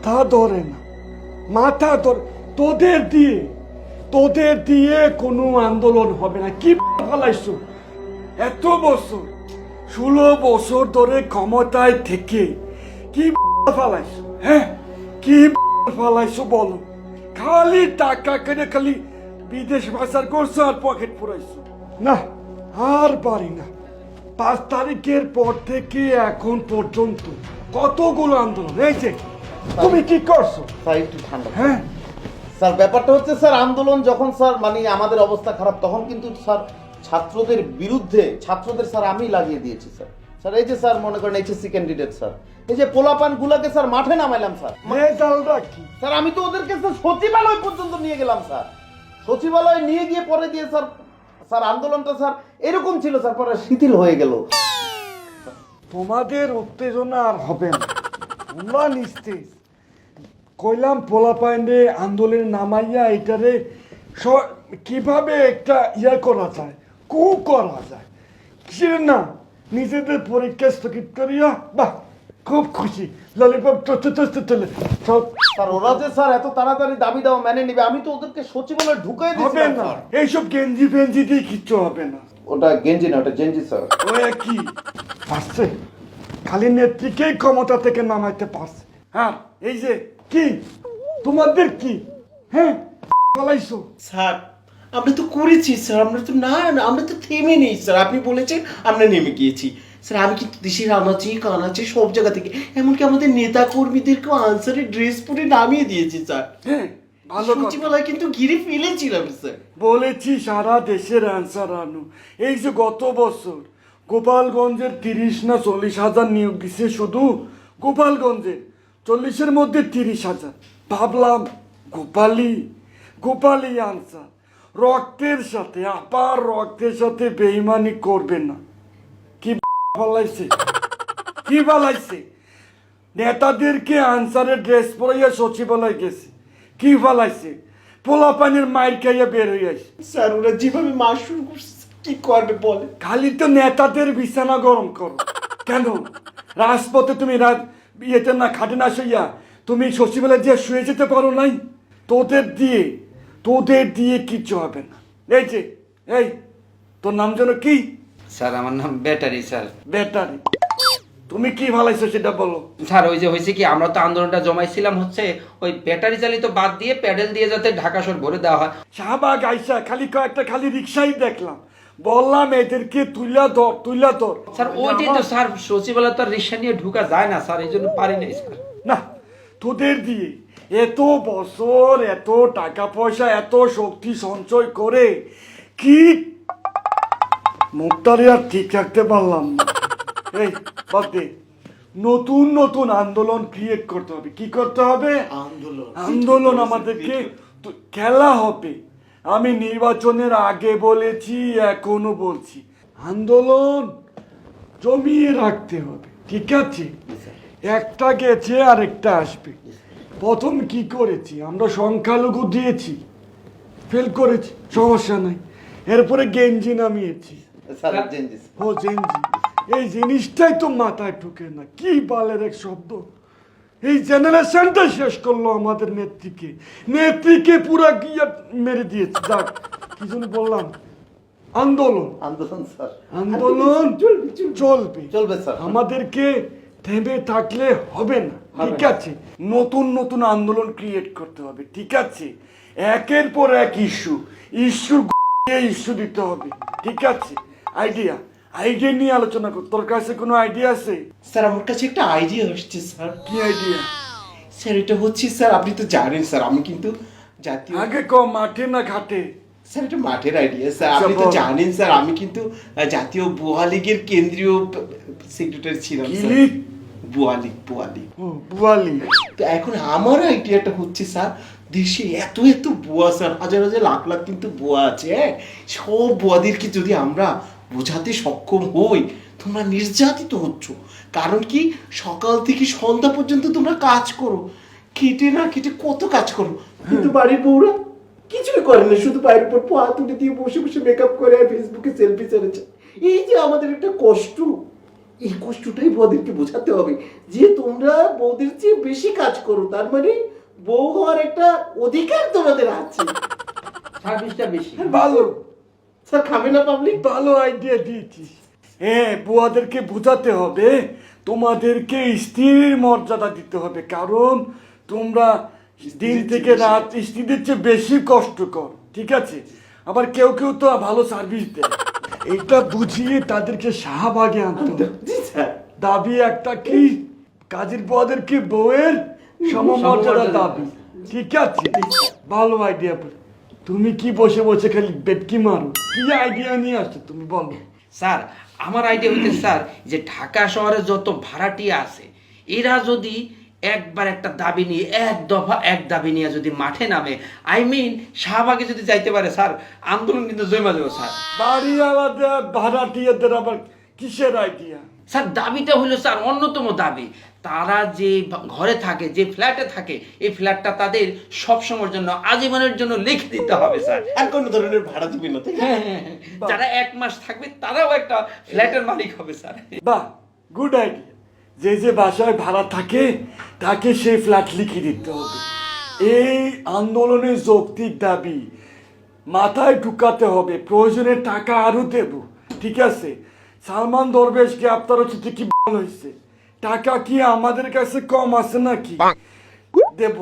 মাথা ধরে না। মাথা ধরে তোদের দিয়ে তোদের দিয়ে কোনো আন্দোলন হবে না। কি ফলাইছো এত বছর ষোলো বছর ধরে ক্ষমতায় থেকে কি ফালাইছো? হ্যাঁ? কি ফালাইছো বলো? খালি টাকা কেটে খালি বিদেশ ভাষার করছ আর পকেট পুরাইছো। না, আর পারি না। পাঁচ তারিখের পর থেকে এখন পর্যন্ত কতগুলো আন্দোলন? এই যে তুমি কি করছ। স্যার একটু ঠান্ডা হ্যাঁ। স্যার ব্যাপারটা হচ্ছে স্যার আন্দোলন যখন স্যার মানে আমাদের অবস্থা খারাপ তখন কিন্তু স্যার ছাত্রদের বিরুদ্ধে ছাত্রদের স্যার আমি লাগিয়ে দিয়েছি স্যার। স্যার এই যে স্যার মনে করেন এইচএসসি ক্যান্ডিডেট স্যার এই যে পোলাপান গুলাকে স্যার মাঠে নামাইলাম স্যার। কি? স্যার আমি তো ওদেরকে স্যার সচিবালয় পর্যন্ত নিয়ে গেলাম স্যার। সচিবালয় নিয়ে গিয়ে পরে দিয়ে স্যার স্যার আন্দোলনটা স্যার এরকম ছিল স্যার পরে শিথিল হয়ে গেল। তোমাদের উত্তেজনা আর হবে না। তোমরা নিস্তেজ। কইলাম পোলা পাইন্ডে আন্দোলনে নামাইয়া এটারে কীভাবে একটা ইয়ে করা যায় কু করা যায়? কিসের না? নিজেদের পরীক্ষা স্থগিত করিয়া বাহ খুব খুশি। ললিপপ চলতে চলতে চলে স্যার ওরা যে স্যার এত তাড়াতাড়ি দাবি দেওয়া মেনে নিবে আমি তো ওদেরকে সচিবালয় ঢুকাই হবে না। এইসব গেঞ্জি ফেঞ্জি দিয়ে কিচ্ছু হবে না। ওটা গেঞ্জি না ওটা জেঞ্জি স্যার। ও কি পারছে। খালি নেত্রীকেই ক্ষমতা থেকে নামাইতে পারছে। হ্যাঁ এই যে কি? তোমাদের কি? হ্যাঁ পালাইছো স্যার আমরা তো করেছি স্যার আমরা তো না আমরা তো থেমে নেই স্যার। আপনি বলেছেন আমরা নেমে গিয়েছি। স্যার আমি কিন্তু দেশের আনাচে কানাচে সব জায়গা থেকে। এমনকি আমাদের নেতা কর্মীদেরকেও আনসারের ড্রেস পরে নামিয়ে দিয়েছি স্যার। হ্যাঁ। সচিবালয় কিন্তু ঘিরে ফেলেছিলাম স্যার। বলেছি সারা দেশের অ্যান্সার আনু। এই যে গত বছর গোপালগঞ্জের তিরিশ না চল্লিশ হাজার নিয়োগ দিছে শুধু গোপালগঞ্জে। চল্লিশের মধ্যে তিরিশ হাজার। ভাবলাম গোপালি গোপালি আনসার। রক্তের সাথে আপার রক্তের সাথে বেইমানি করবে না। কি ফলাইছে কি ফলাইছে নেতাদেরকে আনসারের ড্রেস পরাইয়া সচিবালয় গেছে। কি ফলাইছে পোলা পানির মায়ের খাইয়া বের হয়ে আসে স্যার ওরা যেভাবে করছে কি করবে বলে খালি তো নেতাদের বিছানা গরম করো। কেন? রাজপথে তুমি রাত ইয়েতে না খাটে না শুইয়া তুমি সচিবালয় দিয়ে শুয়ে যেতে পারো নাই তোদের দিয়ে তোদের দিয়ে কিচ্ছু হবে না। এই যে এই তোর নাম যেন কি? স্যার আমার নাম ব্যাটারি স্যার। ব্যাটারি। তুমি কি ভালাইছো সেটা বলো। স্যার ওই যে হয়েছে কি আমরা তো আন্দোলনটা জমাইছিলাম হচ্ছে ওই ব্যাটারি চালিত বাদ দিয়ে প্যাডেল দিয়ে যাতে ঢাকা শহর ভরে দেওয়া হয়। শাহবাগ আইসা খালি কয়েকটা খালি রিক্সাই দেখলাম। বললাম এদেরকে তুইলা ধর তুইলা ধর। স্যার ওইটাই তো স্যার সচিবালয় তো আর রিক্সা নিয়ে ঢুকা যায় না স্যার এই জন্য পারি নাই স্যার। না তোদের দিয়ে এত বছর এত টাকা পয়সা এত শক্তি সঞ্চয় করে কি মুখটারে আর ঠিক রাখতে পারলাম না। এই বাদ দে। নতুন নতুন আন্দোলন ক্রিয়েট করতে হবে। কি করতে হবে? আন্দোলন। আন্দোলন আমাদেরকে তো খেলা হবে। আমি নির্বাচনের আগে বলেছি এখনও বলছি। আন্দোলন জমিয়ে রাখতে হবে ঠিক আছে? একটা গেছে আর একটা আসবে প্রথম কি করেছি? আমরা সংখ্যালঘু দিয়েছি ফেল করেছি সমস্যা নাই। এরপরে গেঞ্জি নামিয়েছি। ও এই জিনিসটাই তো মাথায় ঢুকে না কি বালের এক শব্দ? এই জেনারেশনটা শেষ করল আমাদের নেত্রীকে। নেত্রীকে পুরা গিয়া মেরে দিয়েছে যাক কি জন্য বললাম? আন্দোলন। আন্দোলন স্যার। আন্দোলন চলবে চলবে। স্যার। আমাদেরকে থেমে থাকলে হবে না। ঠিক আছে? নতুন নতুন আন্দোলন ক্রিয়েট করতে হবে ঠিক আছে? একের পর এক ইস্যু ইস্যুর ইস্যু দিতে হবে ঠিক আছে? আইডিয়া আইডিয়া নিয়ে আলোচনা কর। তোর কাছে কোনো আইডিয়া আছে? স্যার আমার কাছে একটা আইডিয়া আসছে স্যার। কি আইডিয়া? স্যার এটা হচ্ছে স্যার আপনি তো জানেন স্যার আমি কিন্তু জাতীয় আগে ক মাঠে না ঘাটে? স্যার এটা মাঠের আইডিয়া স্যার। আচ্ছা, আপনি তো জানেন স্যার আমি কিন্তু জাতীয় বুয়া লীগের কেন্দ্রীয় সেক্রেটারি ছিলাম স্যার। লীগ? বুয়া লীগ বুয়া লীগ। ও বুয়ালি তো এখন আমার আইডিয়াটা হচ্ছে স্যার দেশে এত এত বুয়া স্যার হাজার হাজার লাখ লাখ কিন্তু বুয়া আছে হ্যাঁ? সব বুয়াদেরকে যদি আমরা বোঝাতে সক্ষম হই। তোমরা নির্যাতিত হচ্ছ। কারণ কি? সকাল থেকে সন্ধ্যা পর্যন্ত তোমরা কাজ করো। খেটে না খেটে কত কাজ করো? কিন্তু বাড়ির বউরা কিছুই করে না। শুধু বাইরের উপর পা তুলে দিয়ে বসে বসে মেকআপ করে আর ফেসবুকে সেলফি ছেড়েছে। এই যে আমাদের একটা কষ্ট এই কষ্টটাই বউদেরকে বোঝাতে হবে যে তোমরা বউদের চেয়ে বেশি কাজ করো। তার মানে বউ হওয়ার একটা অধিকার তোমাদের আছে। সার্ভিসটা বেশি। ভালো। স্যার খাবে না পাবলিক ভালো আইডিয়া দিয়েছিস হ্যাঁ বুয়াদেরকে বোঝাতে হবে। তোমাদেরকে স্ত্রীর মর্যাদা দিতে হবে কারণ তোমরা দিন থেকে রাত স্ত্রীদের চেয়ে বেশি কষ্ট কর ঠিক আছে? আবার কেউ কেউ তো ভালো সার্ভিস দেয়। এটা বুঝিয়ে তাদেরকে শাহবাগে আনতে দাবি একটা কি? কাজের বুয়াদেরকে বউয়ের সমমর্যাদা দাবি। ঠিক আছে? ভালো আইডিয়া তুমি কি বসে বসে খালি বেটকি মারো? কি আইডিয়া নিয়ে আসছো তুমি বলো? স্যার আমার আইডিয়া হইতে স্যার যে ঢাকা শহরে যত ভাড়াটিয়া আছে এরা যদি একবার একটা দাবি নিয়ে এক দফা এক দাবি নিয়ে যদি মাঠে নামে আই মিন শাহবাগে যদি যাইতে পারে স্যার আন্দোলন কিন্তু জমা দেবো স্যার। বাড়ি আলাদা ভাড়াটিয়াদের আবার কিসের আইডিয়া স্যার দাবিটা হলো স্যার অন্যতম দাবি। তারা যে ঘরে থাকে যে ফ্ল্যাটে থাকে এই ফ্ল্যাটটা তাদের সবসময়ের জন্য আজীবনের জন্য লিখে দিতে হবে স্যার। আর কোনো ধরনের ভাড়া দিবি না? হ্যাঁ, হ্যাঁ, হ্যাঁ। যারা এক মাস থাকবে তারাও একটা ফ্ল্যাটের মালিক হবে স্যার। বাহ গুড আইডিয়া যে যে বাসায় ভাড়া থাকে তাকে সেই ফ্ল্যাট লিখে দিতে হবে। এই আন্দোলনের যৌক্তিক দাবি মাথায় ঢুকাতে হবে প্রয়োজনে টাকা আরও দেব ঠিক আছে? সালমান দরবেশ গ্রেপ্তার হচ্ছে ঠিকই ভালো হয়েছে টাকা কি আমাদের কাছে কম আছে নাকি? দেব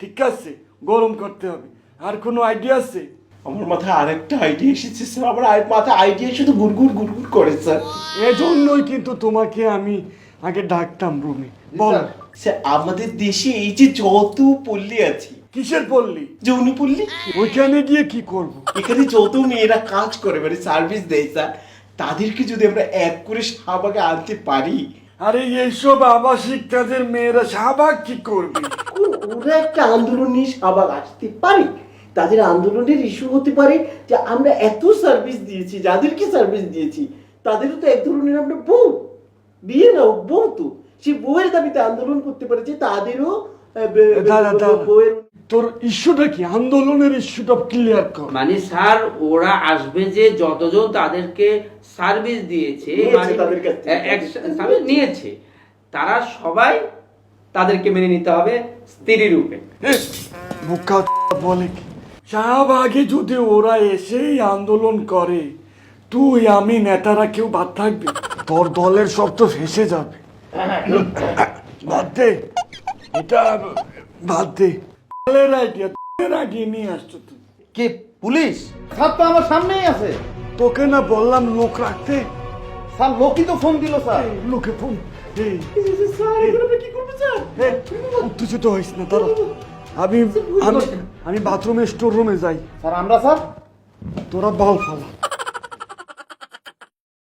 ঠিক আছে গরম করতে হবে। আর কোনো আইডিয়া আছে? আমার মাথায় আরেকটা আইডিয়া এসেছে স্যার আমার আই- মাথায় আইডিয়া শুধু গুড়গুড় গুড়গুড় করে স্যার এজন্যই কিন্তু তোমাকে আমি আগে ডাকতাম রুমে বল। স্যার। আমাদের দেশে এই যে যত পল্লী আছে। কিসের পল্লী? ওইখানে গিয়ে কি করব? এখানে যত মেয়েরা কাজ করে মানে সার্ভিস দেয় স্যার তাদেরকে যদি আমরা এক করে শাহবাগে আনতে পারি আরে এইসব আবাসিক কাজের মেয়েরা শাহবাগ কি করবে? ওরা একটা আন্দোলন নিয়ে শাহবাগ আসতে পারে। তাদের আন্দোলনের ইস্যু হতে পারে যে আমরা এত সার্ভিস দিয়েছি যাদেরকে সার্ভিস দিয়েছি তাদেরও তো এক ধরনের আমরা বউ। বিয়ে না বউ তো। সে বউয়ের দাবিতে আন্দোলন করতে পারে যে তাদেরও। বউয়ের তোর ইস্যুটা কি? আন্দোলনের ইস্যুটা ক্লিয়ার কর। মানে স্যার ওরা আসবে যে যতজন তাদেরকে সার্ভিস দিয়েছে নিয়েছে মানে সার্ভিস নিয়েছে তারা সবাই তাদেরকে মেনে নিতে হবে স্ত্রী রূপে। বোকা বলে কি? শাহবাগে যদি ওরা এসেই আন্দোলন করে তুই আমি নেতারা কেউ বাদ থাকবে? তোর দলের সব তো ফেসে যাবে। বাদ দে। এটা বাদ দে। আইডিয়া নিয়ে আসছো তুই কে পুলিশ? স্যার তো আমার সামনেই আছে। তোকে না বললাম লোক রাখতে। স্যার লোকই তো ফোন দিল স্যার। লোকে ফোন উত্তেজিত হইস না তারা আমি আমি আমি বাথরুমে স্টোর রুমে যাই। স্যার আমরা স্যার? তোরা বল ফলা